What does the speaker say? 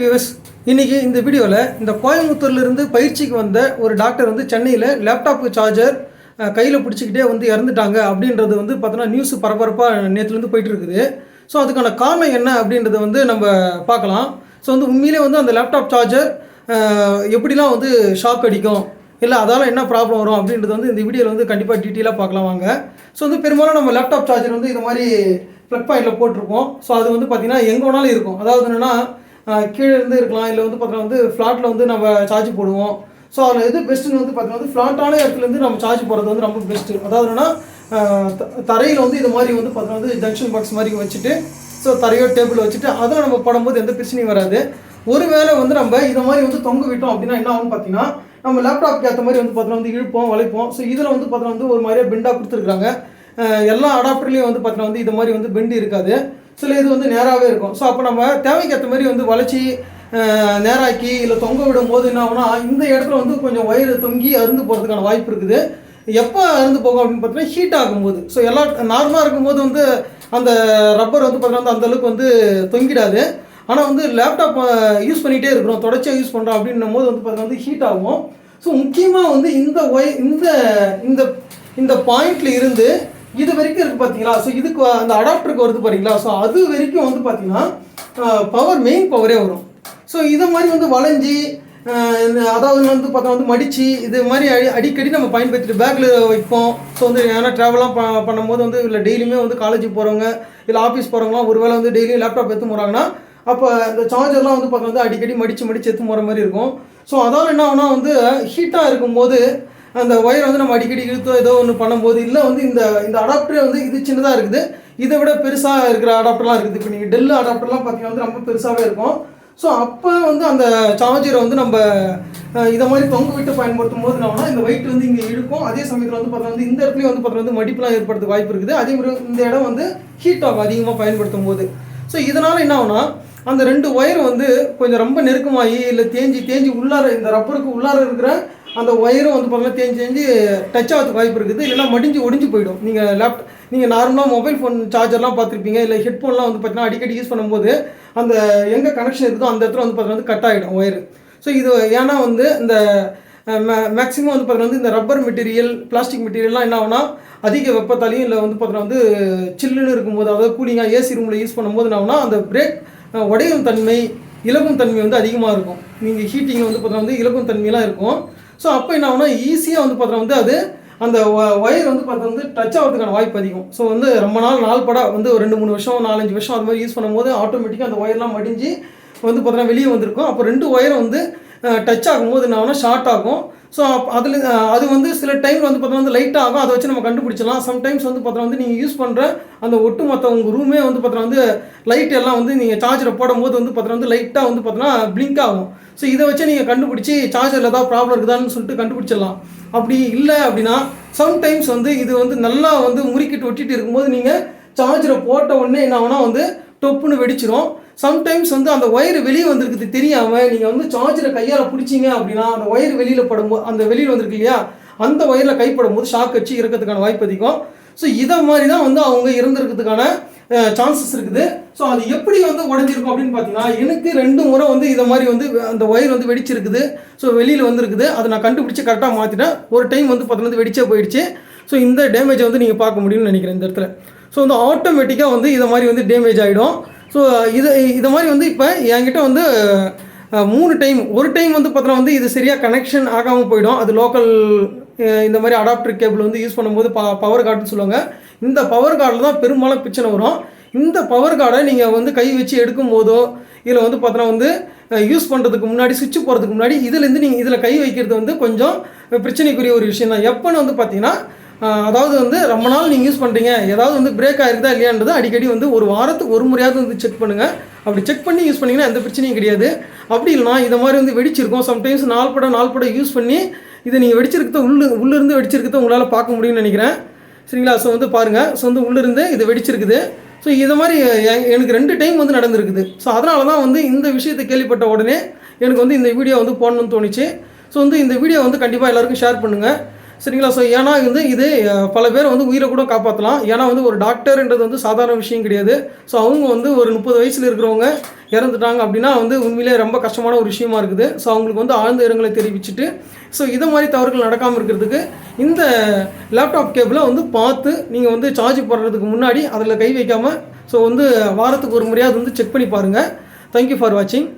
Viewers இன்னைக்கு இந்த வீடியோவில் இந்த கோயம்புத்தூர்லேருந்து பயிற்சிக்கு வந்த ஒரு டாக்டர் வந்து சென்னையில் லேப்டாப் சார்ஜர் கையில் பிடிச்சிக்கிட்டே வந்து இறந்துட்டாங்க அப்படின்றது வந்து பார்த்தோன்னா நியூஸ் பரபரப்பாக நேற்றுலேருந்து போயிட்டு இருக்குது. ஸோ அதுக்கான காரணம் என்ன அப்படின்றத வந்து நம்ம பார்க்கலாம். ஸோ வந்து உண்மையிலே வந்து அந்த லேப்டாப் சார்ஜர் எப்படிலாம் வந்து ஷாக் அடிக்கும்? இல்லை அதால் என்ன ப்ராப்ளம் வரும் அப்படின்றது வந்து இந்த வீடியோவில் வந்து கண்டிப்பாக டீட்டெயிலாக பார்க்கலாம் வாங்க. ஸோ வந்து பெரும்பாலும் நம்ம லேப்டாப் சார்ஜர் வந்து இது மாதிரி ப்ளக் பாயிண்டில் போட்டிருப்போம் ஸோ அது வந்து பார்த்திங்கன்னா எங்கே வேணாலும் இருக்கும். அதாவது என்னென்னா கீழே இருந்து இருக்கலாம் இல்லை வந்து பார்த்தோன்னா வந்து ஃப்ளாட்டில் வந்து நம்ம சார்ஜ் போடுவோம். ஸோ அதில் எது பெஸ்ட்டுன்னு வந்து பார்த்தீங்கன்னா வந்து ஃப்ளாட்டான இடத்துலேருந்து நம்ம சார்ஜ் போடுறது வந்து ரொம்ப பெஸ்ட்டு அதாவது என்னன்னா தரையில் வந்து இது மாதிரி வந்து பார்த்தீங்கன்னா வந்து ஜங்ஷன் பாக்ஸ் மாதிரி வச்சுட்டு ஸோ தரையோ டேபிள் வச்சுட்டு அதில் நம்ம போடும்போது எந்த பிரச்சனையும் வராது. ஒருவேளை வந்து நம்ம இதை மாதிரி வந்து தொங்க விட்டோம் அப்படின்னா என்ன ஆகும்னு பார்த்தீங்கன்னா நம்ம லேப்டாப்க்கு ஏற்ற மாதிரி வந்து பார்த்தீங்கன்னா வந்து இழுப்போம் வளைப்போம். ஸோ இதில் வந்து பார்த்தீங்கன்னா வந்து ஒரு மாதிரியாக பெண்டாக கொடுத்துருக்காங்க எல்லா அடாப்டர்லேயும் வந்து பார்த்தீங்கன்னா வந்து இது மாதிரி வந்து பெண்டு இருக்காது. சில இது வந்து நேராகவே இருக்கும். ஸோ அப்போ நம்ம தேவைக்கு ஏற்ற மாதிரி வந்து வளைச்சி நேராக்கி இல்லை தொங்க விடும் போது என்ன ஆகும்னா இந்த இடத்துல வந்து கொஞ்சம் ஒயர் தொங்கி அருந்து போகிறதுக்கான வாய்ப்பு இருக்குது. எப்போ அருந்து போகும் அப்படின்னு பார்த்தீங்கன்னா ஹீட் ஆகும்போது. ஸோ எல்லா நார்மலாக இருக்கும்போது வந்து அந்த ரப்பர் வந்து பார்த்தீங்கன்னா அந்த அளவுக்கு வந்து தொங்கிடாது. ஆனால் வந்து லேப்டாப் யூஸ் பண்ணிகிட்டே இருக்கிறோம். தொடர்ச்சியாக யூஸ் பண்ணுறோம் அப்படின்னும் போது வந்து பார்த்தீங்கன்னா வந்து ஹீட் ஆகும். ஸோ முக்கியமாக வந்து இந்த ஒய் இந்த இந்த இந்த பாயிண்ட்ல இருந்து இது வரைக்கும் இருக்குது பார்த்தீங்களா ஸோ இதுக்கு அந்த அடாப்டருக்கு வருது பார்த்தீங்களா ஸோ அது வரைக்கும் வந்து பார்த்தீங்கன்னா பவர் மெயின் பவரே வரும். ஸோ இதை மாதிரி வந்து வளைஞ்சி அதாவது வந்து பார்த்தா வந்து மடித்து இது மாதிரி அடி அடிக்கடி நம்ம பயன்படுத்திட்டு பேக்கில் வைப்போம். ஸோ வந்து ஏன்னா ட்ராவலாம் ப பண்ணும்போது வந்து இல்லை டெய்லியுமே வந்து காலேஜ் போகிறவங்க இல்லை ஆஃபீஸ் போகிறவங்களாம் ஒருவேளை வந்து டெய்லியும் லேப்டாப் எடுத்து போகிறாங்கன்னா அப்போ இந்த சார்ஜர்லாம் வந்து பார்த்தா வந்து அடிக்கடி மடித்து மடித்து எடுத்து போகிற மாதிரி இருக்கும். ஸோ அதால் என்ன ஆகுனா வந்து ஹீட்டாக இருக்கும்போது அந்த ஒயர் வந்து நம்ம அடிக்கடி இழுத்தோ ஏதோ ஒன்று பண்ணும்போது இல்லை வந்து இந்த இந்த அடாப்டரே வந்து இது சின்னதாக இருக்குது. இதை விட பெருசாக இருக்கிற அடாப்டர்லாம் இருக்குது. இப்போ நீங்கள் டெல்லு அடாப்டர்லாம் பார்த்தீங்கன்னா வந்து ரொம்ப பெருசாகவே இருக்கும். ஸோ அப்போ வந்து அந்த சார்ஜரை வந்து நம்ம இதை மாதிரி தொங்க விட்டு பயன்படுத்தும் போது என்னன்னா இந்த வெயிட் வந்து இங்கே இழுக்கும். அதே சமயத்தில் வந்து பார்த்தா வந்து இந்த இடத்துலையும் வந்து பார்த்தா வந்து மடிப்புலாம் ஏற்படுறதுக்கு வாய்ப்பு இருக்குது. அதே மாதிரி இந்த இடம் வந்து ஹீட் ஆகும் அதிகமாக பயன்படுத்தும் போது ஸோ இதனால் என்ன ஆகுனா அந்த ரெண்டு ஒயர் வந்து கொஞ்சம் ரொம்ப நெருக்கமாகி இல்லை தேஞ்சி தேஞ்சி உள்ளார இந்த ரப்பருக்கு உள்ளார இருக்கிற அந்த ஒயரும் வந்து பார்த்தீங்கன்னா தேஞ்சி தேஞ்சு டச் ஆகிறதுக்கு வாய்ப்பு இருக்குது. இல்லைனா மடிஞ்சு ஒடிஞ்சு போயிடும். நீங்கள் லேப்டாப் நீங்கள் நார்மலாக மொபைல் ஃபோன் சார்ஜர்லாம் பார்த்துருப்பீங்க. இல்லை ஹெட்ஃபோன்லாம் வந்து பார்த்தீங்கன்னா அடிக்கடி யூஸ் பண்ணும்போது அந்த எங்கே கனெக்ஷன் இருக்குதோ அந்த இடத்துல வந்து பார்த்தீங்கன்னா வந்து கட் ஆகிடும் ஒயரு ஸோ இது ஏன்னா வந்து இந்த மேக்ஸிமம் வந்து பார்த்தீங்கன்னா வந்து இந்த ரப்பர் மெட்டீரியல் பிளாஸ்டிக் மெட்டீரியல்லாம் என்ன ஆகுனா அதிக வெப்பத்தாலையும் இல்லை வந்து பார்த்தீங்கன்னா வந்து சில்லுன்னு இருக்கும்போது அதாவது கூலிங்காக ஏசி ரூமில் யூஸ் பண்ணும்போது என்ன ஆகுனா அந்த பிரேக் உடையும் தன்மை இலகும் தன்மை வந்து அதிகமாக இருக்கும். நீங்கள் ஹீட்டிங் வந்து பார்த்தீங்கன்னா வந்து இலகும் தன்மையெல்லாம் இருக்கும். ஸோ அப்போ என்ன ஆகுனா ஈஸியாக வந்து பார்த்தீங்கன்னா வந்து அது அந்த ஒயர் வந்து பார்த்தா வந்து டச் ஆகிறதுக்கான வாய்ப்பு அதிகம். ஸோ வந்து ரொம்ப நாள் நாள் பட வந்து ஒரு ரெண்டு மூணு வருஷம் நாலஞ்சு வருஷம் அது மாதிரி யூஸ் பண்ணும்போது ஆட்டோமேட்டிக்காக அந்த ஒயர்லாம் மடிஞ்சு வந்து பார்த்தீங்கன்னா வெளியே வந்திருக்கும். அப்போ ரெண்டு ஒயரும் வந்து டச் ஆகும்போது என்ன ஆகுனா ஷார்ட் ஆகும். ஸோ அதில் அது வந்து சில டைம் வந்து பார்த்தோன்னா வந்து லைட் ஆகும். அதை வச்சு நம்ம கண்டுபிடிச்சலாம் சம்டைம்ஸ் வந்து பார்த்தோன்னா வந்து நீங்கள் யூஸ் பண்ணுற அந்த ஒட்டு மொத்த உங்கள் ரூமே வந்து பார்த்தோன்னா வந்து லைட் எல்லாம் வந்து நீங்கள் சார்ஜரை போடும்போது வந்து பார்த்தோன்னா வந்து லைட்டாக வந்து பார்த்தோன்னா பிளிங்க் ஆகும். ஸோ இதை வச்சு நீங்கள் கண்டுபிடிச்சி சார்ஜரில் தான் ப்ராப்ளம் இருக்குதான்னு சொல்லிட்டு கண்டுபிடிச்சிடலாம். அப்படி இல்லை அப்படின்னா சம்டைம்ஸ் வந்து இது வந்து நல்லா வந்து முறுக்கிட்டு ஒட்டிட்டு இருக்கும்போது நீங்கள் சார்ஜரை போட்ட உடனே என்ன ஆகுனா வந்து டொப்புன்னு வெடிச்சிரும். சம்டைம்ஸ் வந்து அந்த ஒயர் வெளியே வந்திருக்குது தெரியாமல் நீங்கள் வந்து சார்ஜரை கையால் பிடிச்சிங்க அப்படின்னா அந்த ஒயர் வெளியில் படும்போது அந்த வெளியில் வந்திருக்கு இல்லையா? அந்த ஒயரில் கைப்படும் போது ஷாக் வச்சு இறக்கிறதுக்கான வாய்ப்பு அதிகம். ஸோ இதை மாதிரி தான் வந்து அவங்க இறந்துருக்கிறதுக்கான சான்சஸ் இருக்குது. ஸோ அது எப்படி வந்து உடஞ்சிருக்கும் அப்படின்னு பார்த்தீங்கன்னா எனக்கு ரெண்டு முறை வந்து இதை மாதிரி வந்து அந்த ஒயர் வந்து வெடிச்சிருக்குது. ஸோ வெளியில் வந்துருக்குது. அதை நான் கண்டுபிடிச்சி கரெக்டாக மாற்றிட்டேன் ஒரு டைம் வந்து பார்த்தீங்கன்னா வெடிச்சே போயிடுச்சு. ஸோ இந்த டேமேஜை வந்து நீங்கள் பார்க்க முடியும்னு நினைக்கிறேன் இந்த இடத்துல. ஸோ வந்து ஆட்டோமேட்டிக்காக வந்து இதை மாதிரி வந்து டேமேஜ் ஆகிடும் ஸோ இதை இதை மாதிரி வந்து இப்போ என்கிட்ட வந்து மூணு டைம் ஒரு டைம் வந்து பார்த்தோன்னா வந்து இது சரியாக கனெக்ஷன் ஆகாமல் போயிடும். அது லோக்கல் இந்த மாதிரி அடாப்டர் கேபிள் வந்து யூஸ் பண்ணும்போது ப பவர் கார்டுன்னு சொல்லுவாங்க. இந்த பவர் கார்டில் தான் பெரும்பாலும் பிரச்சனை வரும். இந்த பவர் கார்டை நீங்கள் வந்து கை வச்சு எடுக்கும் போதோ இதில் வந்து பார்த்தோன்னா வந்து யூஸ் பண்ணுறதுக்கு முன்னாடி சுவிட்ச் போகிறதுக்கு முன்னாடி இதுலேருந்து நீங்கள் இதில் கை வைக்கிறது வந்து கொஞ்சம் பிரச்சனைக்குரிய ஒரு விஷயம் தான். எப்போன்னு வந்து பார்த்தீங்கன்னா அதாவது வந்து ரொம்ப நாள் நீங்கள் யூஸ் பண்ணுறீங்க ஏதாவது வந்து பிரேக் ஆகிருக்குதா இல்லையான்றது அடிக்கடி வந்து ஒரு வாரத்துக்கு ஒரு முறையாவது வந்து செக் பண்ணுங்கள் அப்படி செக் பண்ணி யூஸ் பண்ணிங்கன்னா எந்த பிரச்சனையும் கிடையாது. அப்படி இல்லைனா இதை மாதிரி வந்து வெடிச்சிருக்கும். சம்டைம்ஸ் நாள் படம் நாள் படம் யூஸ் பண்ணி இதை நீங்கள் வெடிச்சிருக்கிறத உள்ளு உள்ளிருந்து வெடிச்சிருக்கத உங்களால் பார்க்க முடியும்னு நினைக்கிறேன். சரிங்களா? ஸோ வந்து பாருங்கள் ஸோ வந்து உள்ளிருந்து இது வெடிச்சிருக்குது. ஸோ இதை மாதிரி எனக்கு ரெண்டு டைம் வந்து நடந்திருக்குது. ஸோ அதனால தான் வந்து இந்த விஷயத்தை கேள்விப்பட்ட உடனே எனக்கு வந்து இந்த வீடியோ வந்து போடணும்னு தோணுச்சு. ஸோ வந்து இந்த வீடியோ வந்து கண்டிப்பாக எல்லாருக்கும் ஷேர் பண்ணுங்கள் சரிங்களா? ஸோ ஏன்னா வந்து இது பல பேர் வந்து உயிரை கூட காப்பாற்றலாம் ஏன்னா வந்து ஒரு டாக்டர்ன்றது வந்து சாதாரண விஷயம் கிடையாது. ஸோ அவங்க வந்து ஒரு முப்பது வயசில் இருக்கிறவங்க இறந்துட்டாங்க அப்படின்னா வந்து உண்மையிலே ரொம்ப கஷ்டமான ஒரு விஷயமா இருக்குது. ஸோ அவங்களுக்கு வந்து ஆழ்ந்த இரங்கலை தெரிவிச்சுட்டு ஸோ இதை மாதிரி தவறுகள் நடக்காமல் இருக்கிறதுக்கு இந்த லேப்டாப் கேபிளை வந்து பார்த்து நீங்கள் வந்து சார்ஜ் போடுறதுக்கு முன்னாடி அதில் கை வைக்காமல் ஸோ வந்து வாரத்துக்கு ஒரு முறையாவது வந்து செக் பண்ணி பாருங்கள் தேங்க்யூ ஃபார் வாட்சிங்